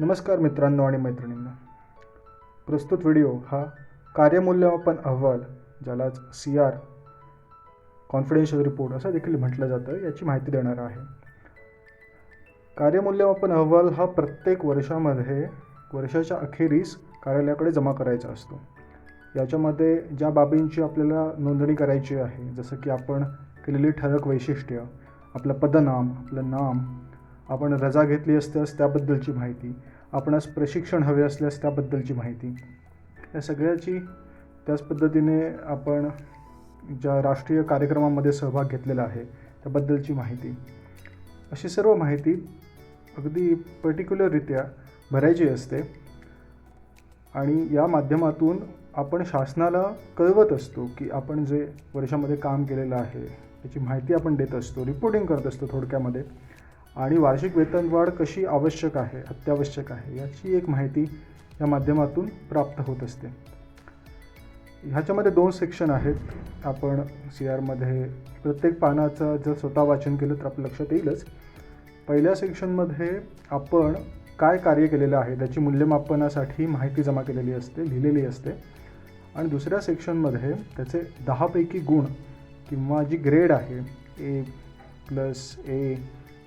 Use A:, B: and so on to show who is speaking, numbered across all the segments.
A: नमस्कार मित्रांनो आणि मैत्रिणींनो. प्रस्तुत व्हिडिओ हा कार्यमूल्यमापन अहवाल ज्यालाच सी आर कॉन्फिडेन्शियल रिपोर्ट असं देखील म्हटलं जातं याची माहिती देणार आहे. कार्यमूल्यमापन अहवाल हा प्रत्येक वर्षामध्ये वर्षाच्या अखेरीस कार्यालयाकडे जमा करायचा असतो. याच्यामध्ये ज्या बाबींची आपल्याला नोंदणी करायची आहे जसं की आपण केलेली ठळक वैशिष्ट्य आपलं पदनाम आपलं नाम आपण रजा घेतली असल्यास त्याबद्दलची माहिती आपणास प्रशिक्षण हवे असल्यास त्याबद्दलची माहिती. या सगळ्याची त्याच पद्धतीने आपण ज्या राष्ट्रीय कार्यक्रमामध्ये सहभाग घेतलेला आहे त्याबद्दलची माहिती. अशी सर्व माहिती अगदी पर्टिक्युलररित्या भरायची असते आणि या माध्यमातून आपण शासनाला कळवत असतो की आपण जे वर्षामध्ये काम केलेलं आहे त्याची माहिती आपण देत असतो रिपोर्टिंग करत असतो थोडक्यामध्ये. आणि वार्षिक वेतनवाढ कशी आवश्यक आहे अत्यावश्यक आहे याची एक माहिती या माध्यमातून प्राप्त होत असते. ह्याच्यामध्ये दोन सेक्शन आहेत. आपण सी आरमध्ये प्रत्येक पानाचं जर स्वतः वाचन केलं तर आपलं लक्षात येईलच. पहिल्या सेक्शनमध्ये आपण काय कार्य केलेलं आहे त्याची मूल्यमापनासाठी माहिती जमा केलेली असते लिहिलेली असते. आणि दुसऱ्या सेक्शनमध्ये त्याचे दहापैकी गुण किंवा जी ग्रेड आहे ए प्लस ए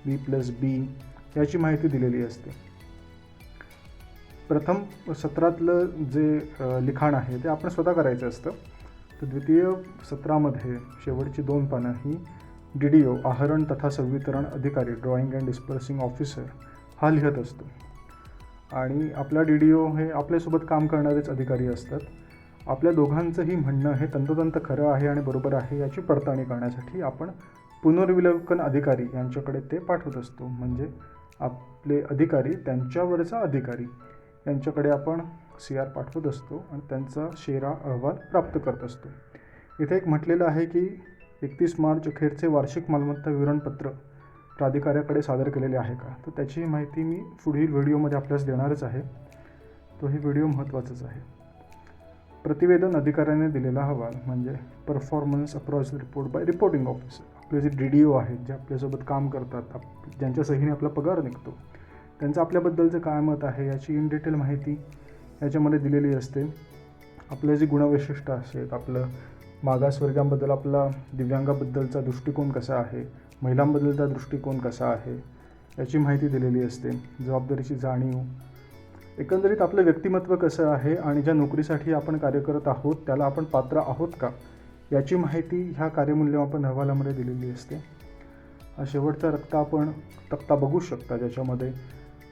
A: बी प्लस बी याची माहिती दिलेली असते. प्रथम सत्रातलं जे लिखाण आहे ते आपण स्वतः करायचं असतं. तर द्वितीय सत्रामध्ये शेवटची दोन पानं ही डी डी ओ आहरण तथा संवितरण अधिकारी ड्रॉइंग अँड डिस्पर्सिंग ऑफिसर हा लिहत असतो. आणि आपला डी डी ओ हे आपल्यासोबत काम करणारेच अधिकारी असतात. आपल्या दोघांचंही म्हणणं हे तंतोतंत खरं आहे आणि बरोबर आहे याची पडताळणी करण्यासाठी आपण पुनर्विलोकन अधिकारी यांच्याकडे ते पाठवत असतो. म्हणजे आपले अधिकारी त्यांच्यावरचा अधिकारी यांच्याकडे आपण सी आर पाठवत असतो आणि त्यांचा शेरा अहवाल प्राप्त करत असतो. इथे एक म्हटलेलं आहे की एकतीस मार्च अखेरचे वार्षिक मालमत्ता विवरणपत्र प्राधिकाऱ्याकडे सादर केलेले आहे का? तर त्याची माहिती मी पुढील व्हिडिओमध्ये आपल्यास देणारच आहे. तो ही व्हिडिओ महत्त्वाचाच आहे. प्रतिवेदन अधिकाऱ्याने दिलेला अहवाल म्हणजे performance approach report by reporting officer आपले जे डी डी ओ आहेत जे आपल्यासोबत काम करतात आप ज्यांच्या सहीने आपला पगार निघतो त्यांचं आपल्याबद्दलचं काय मत आहे याची इन डिटेल माहिती याच्यामध्ये दिलेली असते. आपलं जे गुणवैशिष्ट्य असेल आपलं मागासवर्गांबद्दल आपला दिव्यांगाबद्दलचा दृष्टिकोन कसा आहे महिलांबद्दलचा दृष्टिकोन कसा आहे याची माहिती दिलेली असते. जबाबदारीची जाणीव. एकंदरीत आपलं व्यक्तिमत्व कसं आहे आणि ज्या नोकरीसाठी आपण कार्य करत आहोत त्याला आपण पात्र आहोत का? याची माहिती ह्या कार्यमूल्यमापन अहवालामध्ये दिलेली असते. हा शेवटचा तक्ता आपण तक्ता बघू शकता ज्याच्यामध्ये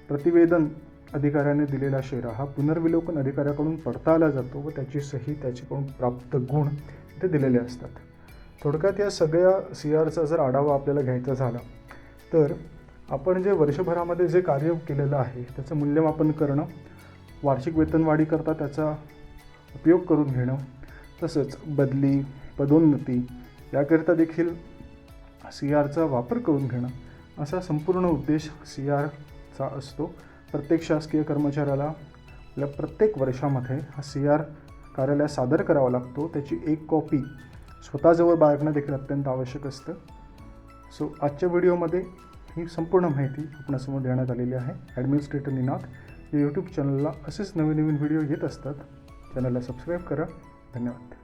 A: प्रतिवेदन अधिकाऱ्याने दिलेला शेरा हा पुनर्विलोकन अधिकाऱ्याकडून पडताळला जातो व त्याची सही त्याच्याकडून प्राप्त गुण ते दिलेले असतात. थोडक्यात या सगळ्या सी आरचा जर आढावा आपल्याला घ्यायचा झाला तर आपण जे वर्षभरामध्ये जे कार्य केलेलं आहे त्याचं मूल्यमापन करणं वार्षिक वेतनवाढीकरता त्याचा उपयोग करून घेणं तसंच बदली पदोन्नती. याकरिता देखील सी आरचा वापर करून घेणं असा संपूर्ण उद्देश सी आरचा असतो. प्रत्येक शासकीय कर्मचाऱ्याला आपल्या प्रत्येक वर्षामध्ये हा सी आर कार्यालयात सादर करावा लागतो. त्याची एक कॉपी स्वतःजवळ बाळगणं देखील अत्यंत आवश्यक असतं. सो आजच्या व्हिडिओमध्ये ही संपूर्ण माहिती आपणासमोर देण्यात आलेली आहे. ॲडमिनिस्ट्रेटर निनाथ या यूट्यूब चॅनलला असेच नवीन नवीन व्हिडिओ येत असतात. चॅनलला सबस्क्राईब करा. धन्यवाद.